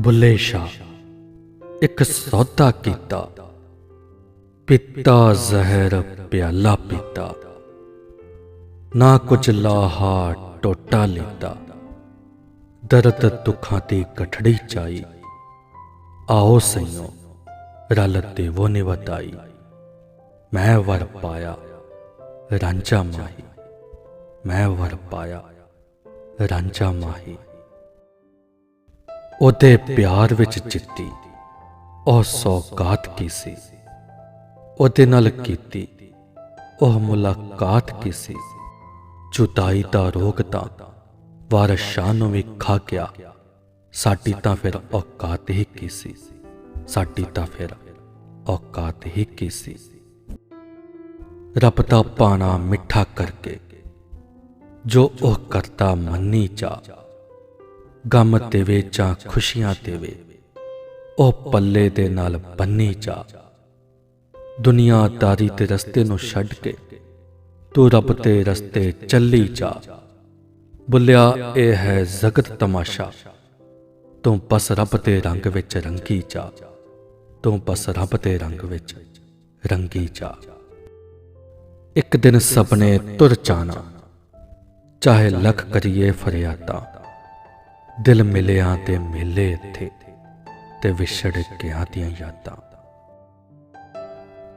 ਬੁੱਲੇ ਸ਼ਾਹ, ਇੱਕ ਸੌਦਾ ਕੀਤਾ। ਪਿੱਤਾ ਜ਼ਹਿਰ ਪਿਆਲਾ ਪੀਤਾ। ਨਾ ਕੁਝ ਲਾਹਾ ਟੋਟਾ ਲੀਤਾ। ਦਰਦ ਦੁੱਖਾਂ ਤੇ ਕਠੜੀ ਚਾਈ। ਆਓ ਸਈਓ, ਰਲ ਦੇਵੋ ਨੇ ਵਤਾਈ ਮੈਂ ਵਰ ਪਾਇਆ, ਰਾਂਝਾ ਮਾਹੀ। ਮੈਂ ਵਰ ਪਾਇਆ, ਰਾਂਝਾ ਮਾਹੀ। ਉਹਦੇ ਪਿਆਰ ਵਿੱਚ ਜਿੱਤੀ ਉਹ ਸੌਗਾਤ ਕੀ ਸੀ? ਉਹਦੇ ਨਾਲ ਕੀਤੀ। ਉਹ ਮੁਲਾਕਾਤ ਸੀ? ਜੁਦਾਈ ਦਾ ਰੋਗ ਤਾਂ ਵਾਰਸ ਨੂੰ ਵੀ ਖਾ ਗਿਆ। ਸਾਡੀ ਤਾਂ ਫਿਰ ਔਕਾਤ ਹੀ ਕੀ ਸੀ? ਸਾਡੀ ਤਾਂ ਫਿਰ ਔਕਾਤ ਹੀ ਕੀ ਸੀ? ਰੱਬ ਦਾ ਪਾਣਾ ਮਿੱਠਾ ਕਰਕੇ ਜੋ ਉਹ ਕਰਤਾ ਮੰਨੀ ਚਾ ਗਮ ਦੇਵੇ ਜਾਂ ਖੁਸ਼ੀਆਂ ਦੇਵੇ ਉਹ ਪੱਲੇ ਦੇ ਨਾਲ ਬੰਨੀ ਜਾ ਦੁਨੀਆਦਾਰੀ ਦੇ ਰਸਤੇ ਨੂੰ ਛੱਡ ਕੇ ਤੂੰ ਰੱਬ ਦੇ ਰਸਤੇ ਚੱਲੀ ਜਾ ਬੁੱਲਿਆ, ਇਹ ਹੈ ਜ਼ਗਤ ਤਮਾਸ਼ਾ। ਤੂੰ ਬਸ ਰੱਬ ਦੇ ਰੰਗ ਵਿੱਚ ਰੰਗੀ ਜਾ ਤੂੰ ਬਸ ਰੱਬ ਦੇ ਰੰਗ ਵਿੱਚ ਰੰਗੀ ਜਾ ਇੱਕ ਦਿਨ ਸਪਨੇ ਤੁਰ ਜਾਣਾ ਚਾਹੇ ਲੱਖ ਕਰੀਏ ਫਰਿਆਦਾਂ। ਦਿਲ ਮਿਲਿਆ ਤੇ ਮੇਲੇ ਇੱਥੇ ਤੇ ਵਿਛੜ ਗਿਆ ਦੀਆਂ ਯਾਦਾਂ।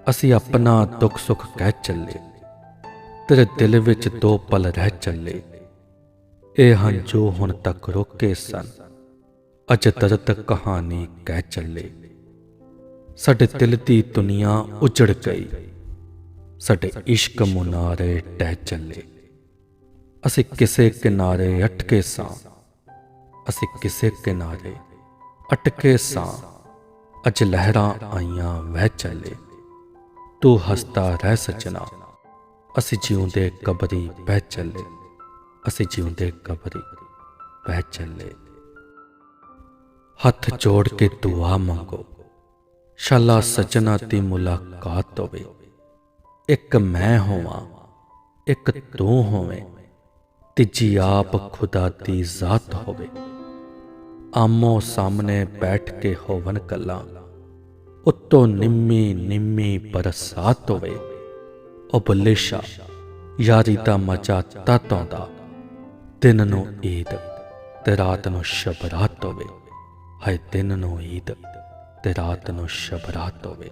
ਅਸੀਂ ਆਪਣਾ ਦੁੱਖ ਸੁੱਖ ਕਹਿ ਚੱਲੇ ਤੇਰੇ ਦਿਲ ਵਿੱਚ ਦੋ ਪਲ ਰਹਿ ਚੱਲੇ। ਇਹ ਹਨ ਜੋ ਹੁਣ ਤੱਕ ਰੋਕੇ ਸਨ, ਅਜ ਦਰਦ ਕਹਾਣੀ ਕਹਿ ਚੱਲੇ। ਸਾਡੇ ਦਿਲ ਦੀ ਦੁਨੀਆ ਉਜੜ ਗਈ, ਸਾਡੇ ਇਸ਼ਕ ਮੁਨਾਰੇ ਟਹਿ ਚੱਲੇ। ਅਸੀਂ ਕਿਸੇ ਕਿਨਾਰੇ ਅਟਕੇ ਸਾਂ ਅਸੀਂ ਕਿਸੇ ਕਿਨਾਰੇ ਅਟਕੇ ਸਾਂ, ਅਜ ਲਹਿਰਾਂ ਆਈਆਂ ਵਹਿ ਚੱਲੇ। ਤੂੰ ਹੱਸਦਾ ਰਹਿ ਸਜਣਾ, ਅਸੀਂ ਜਿਉਂਦੇ ਕਬਰੀ ਬਹਿ ਚੱਲੇ। ਅਸੀਂ ਜਿਉਂਦੇ ਕਬਰੀ ਬਹਿ ਚੱਲੇ। ਹੱਥ ਜੋੜ ਕੇ ਦੁਆ ਮੰਗੋ, ਸ਼ਾਲਾ ਸਜਣਾ ਦੀ ਮੁਲਾਕਾਤ ਹੋਵੇ। ਇੱਕ ਮੈਂ ਹੋਵਾਂ, ਇੱਕ ਤੂੰ ਹੋਵੇਂ, ਤੀਜੀ ਆਪ ਖੁਦਾ ਦੀ ਜ਼ਾਤ ਹੋਵੇ। ਆਮੋ ਸਾਹਮਣੇ ਬੈਠ ਕੇ ਹੋਵਨ ਕੱਲਾ। ਉੱਤੋਂ ਨਿੰਮੀ ਨਿੰਮੀ ਬਰਸਾਤ ਹੋਵੇ। ਉਹ ਬੱਲੇ ਸ਼ਾ ਯਾਰੀ ਦਾ ਮਜ਼ਾ ਤਤ ਆਉਂਦਾ ਦਿਨ ਨੂੰ ਈਦ ਤੇ ਰਾਤ ਨੂੰ ਸ਼ਬਰਾਤ ਹੋਵੇ। ਹਾਏ ਦਿਨ ਨੂੰ ਈਦ ਤੇ ਰਾਤ ਨੂੰ ਸ਼ਬਰਾਤ ਹੋਵੇ।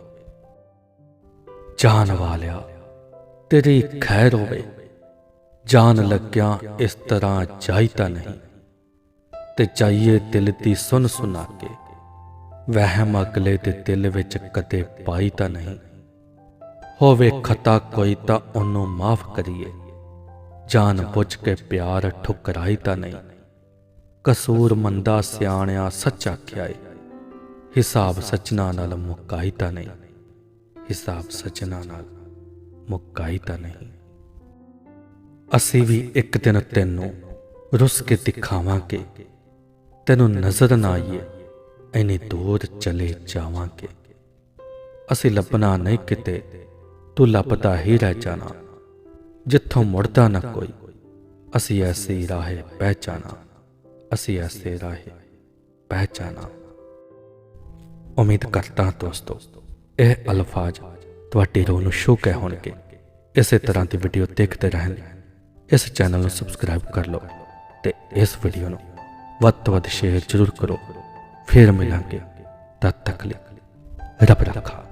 ਜਾਨ ਵਾਲਿਆ, ਤੇਰੀ ਖੈਰ ਹੋਵੇ। ਜਾਨ ਲੱਗਿਆ ਇਸ ਤਰ੍ਹਾਂ ਜਾਈਤਾ ਨਹੀਂ। ਤੇ ਚਾਹੀਏ ਦਿਲ ਦੀ ਸੁਣ ਸੁਨਾ ਕੇ। ਵਹਿਮ ਅਗਲੇ ਦੇ ਦਿਲ ਵਿੱਚ ਕਦੇ ਪਾਈ ਤਾਂ ਨਹੀਂ। ਹੋਵੇ ਖਤਾ ਕੋਈ ਤਾਂ ਉਹਨੂੰ ਮਾਫ ਕਰੀਏ। ਜਾਨ ਬੁੱਝ ਕੇ ਪਿਆਰ ਠੁਕਰਾਈ ਤਾਂ ਨਹੀਂ। ਕਸੂਰ ਮੰਦਾ ਸਿਆਣਿਆ ਸੱਚ ਆਖਿਆ ਏ ਹਿਸਾਬ ਸਚਨਾ ਨਾਲ ਮੁਕਾਈ ਤਾਂ ਨਹੀਂ। ਹਿਸਾਬ ਸਚਨਾ ਨਾਲ ਮੁਕਾਈ ਤਾਂ ਨਹੀਂ। ਅਸੀਂ ਵੀ ਇੱਕ ਦਿਨ ਤੈਨੂੰ ਰੁੱਸ ਕੇ ਦਿਖਾਵਾਂਗੇ। ਤੈਨੂੰ ਨਜ਼ਰ ਨਾ ਆਈਏ। ਐਨੀ ਦੂਰ ਚਲੇ ਜਾਵਾਂਗੇ। ਅਸੀਂ ਲੱਭਣਾ ਨਹੀਂ ਕਿਤੇ। ਤੂੰ ਲੱਭਦਾ ਹੀ ਰਹਿ ਜਾਣਾ। ਜਿੱਥੋਂ ਮੁੜਦਾ ਨਾ ਕੋਈ। ਅਸੀਂ ਐਸੇ ਰਾਹੇ ਬਹਿ ਅਸੀਂ ਐਸੇ ਰਾਹੇ ਬਹਿ ਉਮੀਦ ਕਰਦਾ ਹਾਂ ਦੋਸਤੋ, ਇਹ ਅਲਫਾਜ਼ ਤੁਹਾਡੇ ਰੂਹ ਨੂੰ ਸ਼ੂ ਕਹਿ ਹੋਣਗੇ। ਇਸੇ ਤਰ੍ਹਾਂ ਦੀ ਵੀਡੀਓ ਦੇਖਦੇ ਰਹਿਣ ਇਸ ਚੈਨਲ ਨੂੰ ਸਬਸਕ੍ਰਾਈਬ ਕਰ ਲਓ ਤੇ ਇਸ ਵੀਡੀਓ ਨੂੰ ਵੱਧ ਤੋਂ ਵੱਧ ਸ਼ੇਅਰ ਜ਼ਰੂਰ ਕਰੋ। ਫਿਰ ਮਿਲਾਂਗੇ ਤਦ ਤੱਕ ਲਈ। ਰੱਬ ਰੱਖਾ।